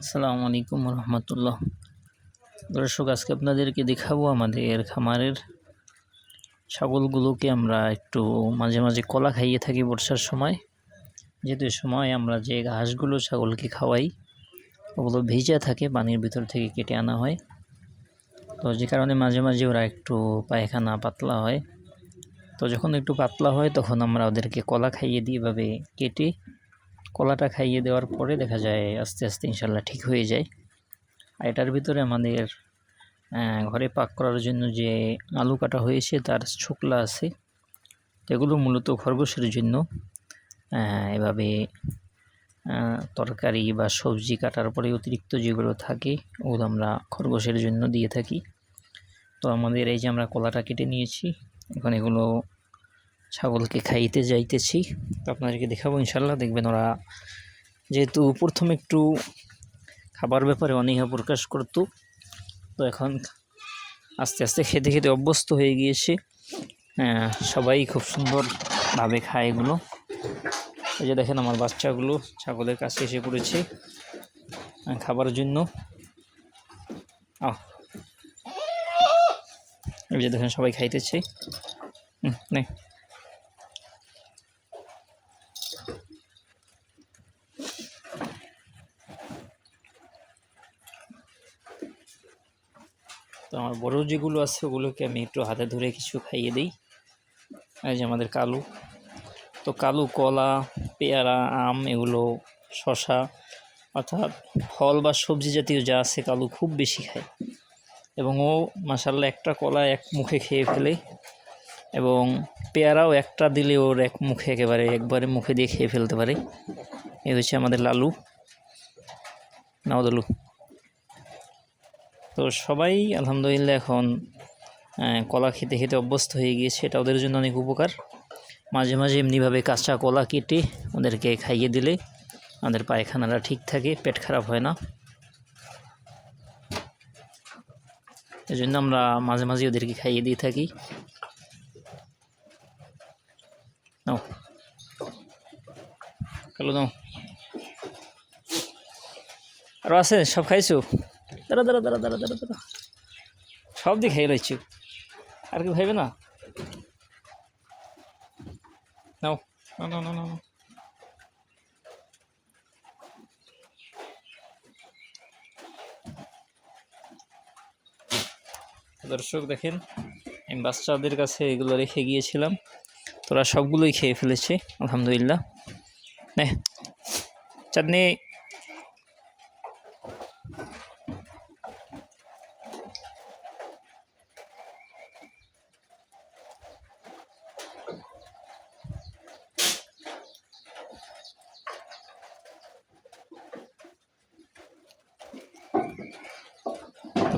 আসসালামু আলাইকুম রহমতুল্লাহ দর্শক, আজকে আপনাদেরকে দেখাবো আমাদের খামারের ছাগলগুলোকে আমরা একটু মাঝে মাঝে কলা খাইয়ে থাকি বর্ষার সময়। যেহেতু সময় আমরা যে ঘাসগুলো ছাগলকে খাওয়াই, ওগুলো ভিজা থাকে, পানির ভিতর থেকে কেটে আনা হয়। তো যে কারণে মাঝে মাঝে ওরা একটু পায়খানা পাতলা হয়। তো যখন একটু পাতলা হয়, তখন আমরা ওদেরকে কলা খাইয়ে দিই এভাবে কেটে কলাটা খাইয়ে দেওয়ার পরে দেখা যায় আস্তে আস্তে ইনশাল্লাহ ঠিক হয়ে যায়। আর এটার ভিতরে আমাদের ঘরে পাক করার জন্য যে আলু কাটা হয়েছে তার ছোকলা আছে, এগুলো মূলত খরগোশের জন্য। এভাবে তরকারি বা সবজি কাটার পরে অতিরিক্ত যেগুলো থাকে ওগুলো আমরা খরগোশের জন্য দিয়ে থাকি। তো আমাদের এই যে আমরা কলাটা কেটে নিয়েছি, এখন এগুলো ছাগলকে খাইতে যাইতেছি। তো আপনাদেরকে দেখাবো ইনশাল্লাহ দেখবেন ওরা যেহেতু প্রথমে একটু খাবার ব্যাপারে অনীহা প্রকাশ করতো, তো এখন আস্তে আস্তে খেতে খেতে অভ্যস্ত হয়ে গিয়েছে। সবাই খুব সুন্দরভাবে খায় এগুলো। এই যে দেখেন আমার বাচ্চাগুলো ছাগলের কাছে এসে পড়েছে খাবার জন্য। এই যে দেখেন সবাই খাইতেছে। নে। তো আমার বড় যেগুলো আছে ওগুলোকে আমি একটু হাতে ধরে কিছু খাইয়ে দিই। এই যে আমাদের কালু। তো কালু, কলা, পেয়ারা, আম এগুলো শশা অর্থাৎ ফল বা সবজি জাতীয় যা আছে কালু খুব বেশি খায়। এবং ও মাসাল্লাহ একটা কলা এক মুখে খেয়ে ফেলে এবং পেয়ারাও একটা দিলে ওর এক মুখে একেবারে একবারে মুখে দিয়ে খেয়ে ফেলতে পারে। এ হচ্ছে আমাদের লালু। নাওদালু তো সবাই আলহামদুলিল্লাহ এখন কলা খেতে খেতে অভ্যস্ত হয়ে গিয়েছে। এটা ওদের জন্য অনেক উপকার। মাঝে মাঝে এমনিভাবে কাঁচা কলা কেটে ওদেরকে খাইয়ে দিলে আমাদের পায়খানাটা ঠিক থাকে, পেট খারাপ হয় না। এই জন্য আমরা মাঝে মাঝে ওদেরকে খাইয়ে দিয়ে থাকি। নাও। কালো নাও। আরও আছে? সব খাইছো? দাঁড়া দাঁড়া দাঁড়া দাঁড়া দাঁড়া দাঁড়া। সব দিয়ে খাইয়ে রয়েছি আর কি খাইবে না? নাও না না না না। দর্শক দেখেন, আমি বাচ্চাদের কাছে এগুলো রেখে গিয়েছিলাম। তোরা সবগুলোই খেয়ে ফেলেছে, আলহামদুলিল্লাহ। নে, চাঁদনি।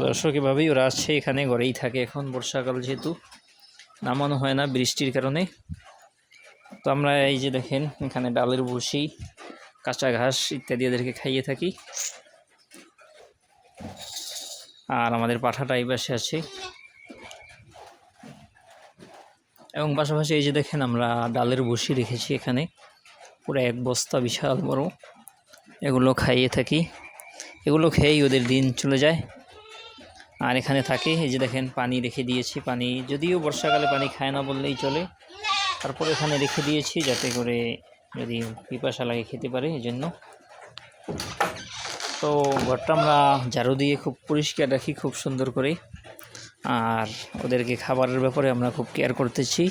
দর্শক, এভাবেই ওরা আছে এখানে, ঘরেই থাকে এখন বর্ষাকাল যেহেতু। নামানো হয় না বৃষ্টির কারণে। তো আমরা এই যে দেখেন, এখানে ডালের ভুসি কাঁচা ঘাস ইত্যাদি এদেরকে খাইয়ে থাকি। আর আমাদের পাঠাটা এই পাশে আছে। এবং পাশাপাশি এই যে দেখেন, আমরা ডালের ভুসি রেখেছি এখানে। পুরো এক বস্তা বিশাল বড়। এগুলো খাইয়ে থাকি। এগুলো খেয়েই ওদের দিন চলে যায়। আর এখানে থাকে, এই যে দেখেন, পানি রেখে দিয়েছি, পানি। যদিও বর্ষাকালে পানি খায় না বললেই চলে। তারপর এখানে রেখে দিয়েছি যাতে করে যদি পিপাসা লাগে খেতে পারে, এই জন্য। তো ঘরটা আমরা ঝাড়ু দিয়ে খুব পরিষ্কার রাখি, খুব সুন্দর করে। আর ওদেরকে খাবারের ব্যাপারে আমরা খুব কেয়ার করতেছি।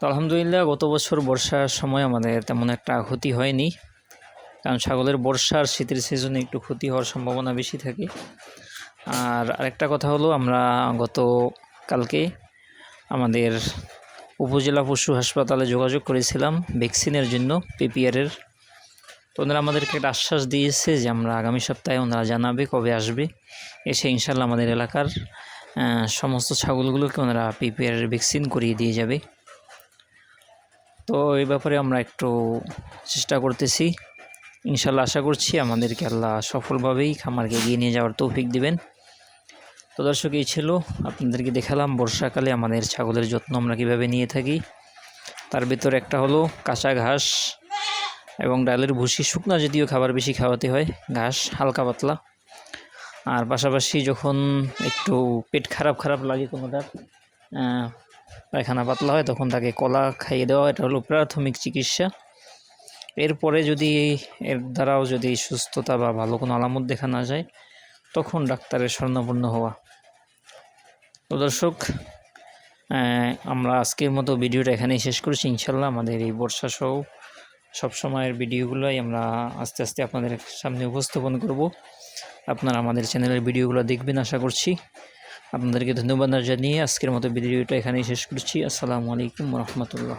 তো আলহামদুলিল্লাহ, গত বছর বর্ষার সময় আমাদের তেমন একটা ক্ষতি হয়নি। কারণ ছাগলের বর্ষার শীতের সিজনে একটু ক্ষতি হওয়ার সম্ভাবনা বেশি থাকে। আর আরেকটা কথা হলো, আমরা গত কালকে আমাদের উপজেলা পশু হাসপাতালে যোগাযোগ করেছিলাম ভ্যাকসিনের জন্য পিপিআরের। তো ওনারা আমাদেরকে একটা আশ্বাস দিয়েছে যে আমরা আগামী সপ্তাহে ওনারা জানাবে কবে আসবে। এসে ইনশাল্লাহ আমাদের এলাকার সমস্ত ছাগলগুলোকে ওনারা পিপিআরের ভ্যাকসিন করিয়ে দিয়ে যাবে। তো এই ব্যাপারে আমরা একটু চেষ্টা করতেছি। ইনশাল্লাহ আশা করছি আমাদেরকে আল্লাহ সফলভাবেই খামারকে এগিয়ে নিয়ে যাওয়ার তৌফিক দিবেন। তো দর্শক, এই ছিল আপনাদেরকে দেখালাম বর্ষাকালে আমাদের ছাগলের যত্ন আমরা কীভাবে নিয়ে থাকি। তার ভিতর একটা হলো কাঁচা ঘাস এবং ডালের ভুসি, শুকনা জাতীয় খাবার বেশি খাওয়াতে হয়, ঘাস হালকা পাতলা। আর পাশাপাশি যখন একটু পেট খারাপ খারাপ লাগে কোনোটার পায়খানা পাতলা হয়, তখন তাকে কলা খাইয়ে দেওয়া, এটা হলো প্রাথমিক চিকিৎসা। এরপরে যদি এর দ্বারাও যদি সুস্থতা বা ভালো কোনো আলামত দেখা না যায়, তখন ডাক্তারের স্বর্ণপূর্ণ হওয়া। তো দর্শক আমরা আজকের মতো ভিডিওটা এখানেই শেষ করছি। ইনশাল্লাহ আমাদের এই বর্ষা সহ সব সময়ের ভিডিওগুলোই আমরা আস্তে আস্তে আপনাদের সামনে উপস্থাপন করব। আপনারা আমাদের চ্যানেলের ভিডিওগুলো দেখবেন, আশা করছি। আপনাদেরকে ধন্যবাদ জানিয়ে আজকের মতো ভিডিওটা এখানেই শেষ করছি। আসসালামু আলাইকুম রহমতুল্লাহ।